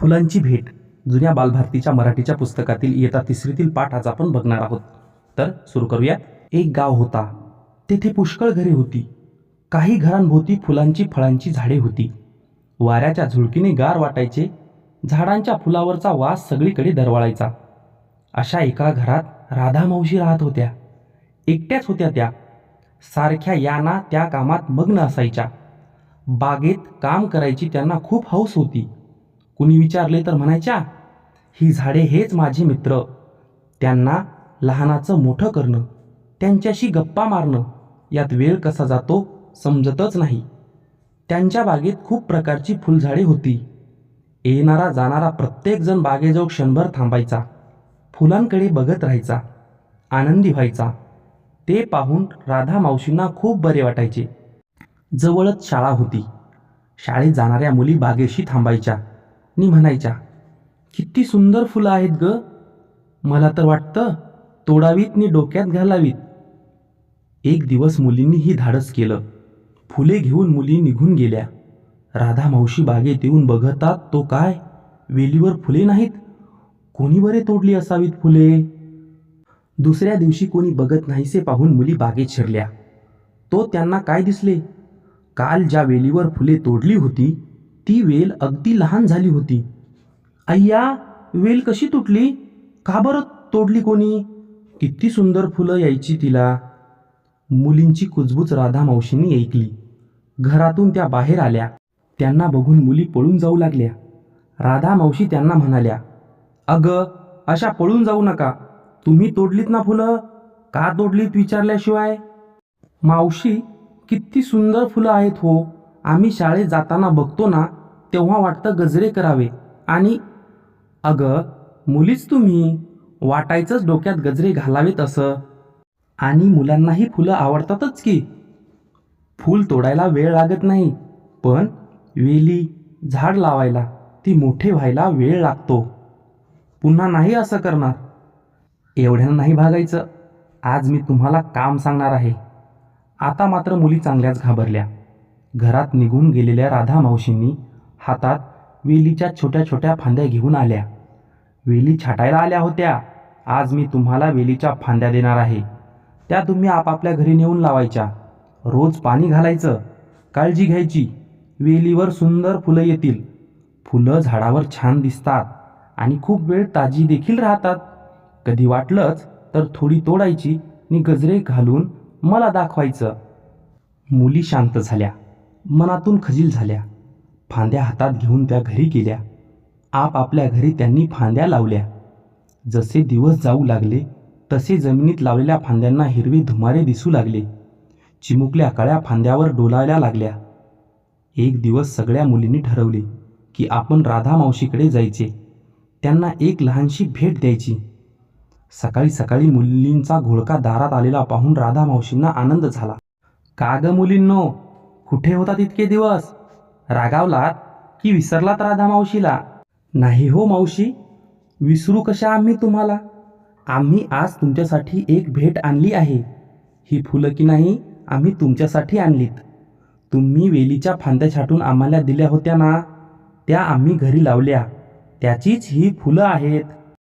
फुलांची भेट. जुन्या बालभारतीच्या मराठीच्या पुस्तकातील इयत्ता तिसरीतील पाठ आज आपण बघणार आहोत. तर सुरू करूया. एक गाव होता. तेथे पुष्कळ घरे होती. काही घरांभोवती फुलांची फळांची झाडे होती. वाऱ्याच्या झुळकीने गार वाटायचे. झाडांच्या फुलावरचा वास सगळीकडे दरवाळायचा. अशा एका घरात राधा मावशी राहत होत्या. एकट्याच होत्या त्या. सारख्या याना त्या कामात मग्न असायच्या. बागेत काम करायची त्यांना खूप हौस होती. कुणी विचारले तर म्हणायच्या ही झाडे हेच माझे मित्र. त्यांना लहानाचं मोठं करणं त्यांच्याशी गप्पा मारणं यात वेळ कसा जातो समजतच नाही. त्यांच्या बागेत खूप प्रकारची फुलझाडे होती. येणारा जाणारा प्रत्येकजण बागेजवळ क्षणभर थांबायचा फुलांकडे बघत राहायचा आनंदी व्हायचा. ते पाहून राधा मावशींना खूप बरे वाटायचे. जवळच शाळा होती. शाळेत जाणाऱ्या मुली बागेशी थांबायच्या. पत्नी म्हणायच्या किती सुंदर फुलं आहेत ग. मला तर वाटतं तोडावीत नि डोक्यात घालावीत. एक दिवस मुलींनी ही धाडस केलं. फुले घेऊन मुली निघून गेल्या. राधा मावशी बागेत येऊन बघतात तो काय? वेलीवर फुले नाहीत? कोणी बरे तोडली असावीत फुले? दुसऱ्या दिवशी कोणी बघत नाहीसे पाहून मुली बागेत शिरल्या. तो त्यांना काय दिसले? काल ज्या वेलीवर फुले तोडली होती ती वेल अगदी लहान झाली होती. अय्या वेल कशी तुटली? का बरं तोडली कोणी? किती सुंदर फुलं यायची तिला. मुलींची कुजबूज राधा मावशींनी ऐकली. घरातून त्या बाहेर आल्या. त्यांना बघून मुली पळून जाऊ लागल्या. राधा मावशी त्यांना म्हणाल्या अगं अशा पळून जाऊ नका. तुम्ही तोडलीत ना फुलं? का तोडलीत विचारल्याशिवाय? मावशी किती सुंदर फुलं आहेत हो. आम्ही शाळेत जाताना बघतो ना तेव्हा वाटतं गजरे करावे. आणि अगं मुलीच तुम्ही. वाटायचंच डोक्यात गजरे घालावेत असं. आणि मुलांनाही फुलं आवडतातच की. फूल तोडायला वेळ लागत नाही. पण वेली झाड लावायला ती मोठे व्हायला वेळ लागतो. पुन्हा नाही असं करणार. एवढ्यानं नाही भागायचं. आज मी तुम्हाला काम सांगणार आहे. आता मात्र मुली चांगल्याच घाबरल्या. घरात निघून गेलेल्या राधा मावशींनी हातात वेलीच्या छोट्या छोट्या फांद्या घेऊन आल्या. वेली छाटायला आल्या होत्या. आज मी तुम्हाला वेलीच्या फांद्या देणार आहे. त्या तुम्ही आपापल्या घरी नेऊन लावायच्या. रोज पाणी घालायचं. काळजी घ्यायची. वेलीवर सुंदर फुलं येतील. फुलं झाडावर छान दिसतात आणि खूप वेळ ताजी देखील राहतात. कधी वाटलंच तर थोडी तोडायची आणि गजरे घालून मला दाखवायचं. मुली शांत झाल्या. मनातून खजील झाल्या. फांद्या हातात घेऊन त्या घरी गेल्या. आपापल्या घरी त्यांनी फांद्या लावल्या. जसे दिवस जाऊ लागले तसे जमिनीत लावलेल्या फांद्यांना हिरवे धुमारे दिसू लागले. चिमुकल्या काळ्या फांद्यावर डोलायला लागल्या. एक दिवस सगळ्या मुलींनी ठरवले की आपण राधा मावशीकडे जायचे. त्यांना एक लहानशी भेट द्यायची. सकाळी सकाळी मुलींचा घोळका दारात आलेला पाहून राधा मावशींना आनंद झाला. का ग मुलींनो? कुठे होतात इतके दिवस? रागावलात की विसरलात राधा मावशीला? नाही हो मावशी विसरू कशा आम्ही तुम्हाला? आम्ही आज तुमच्यासाठी एक भेट आणली आहे. ही फुलं की नाही आम्ही तुमच्यासाठी आणलीत. तुम्ही वेलीच्या फांद्या छाटून आम्हाला दिल्या होत्या ना त्या आम्ही घरी लावल्या. त्याचीच ही फुलं आहेत.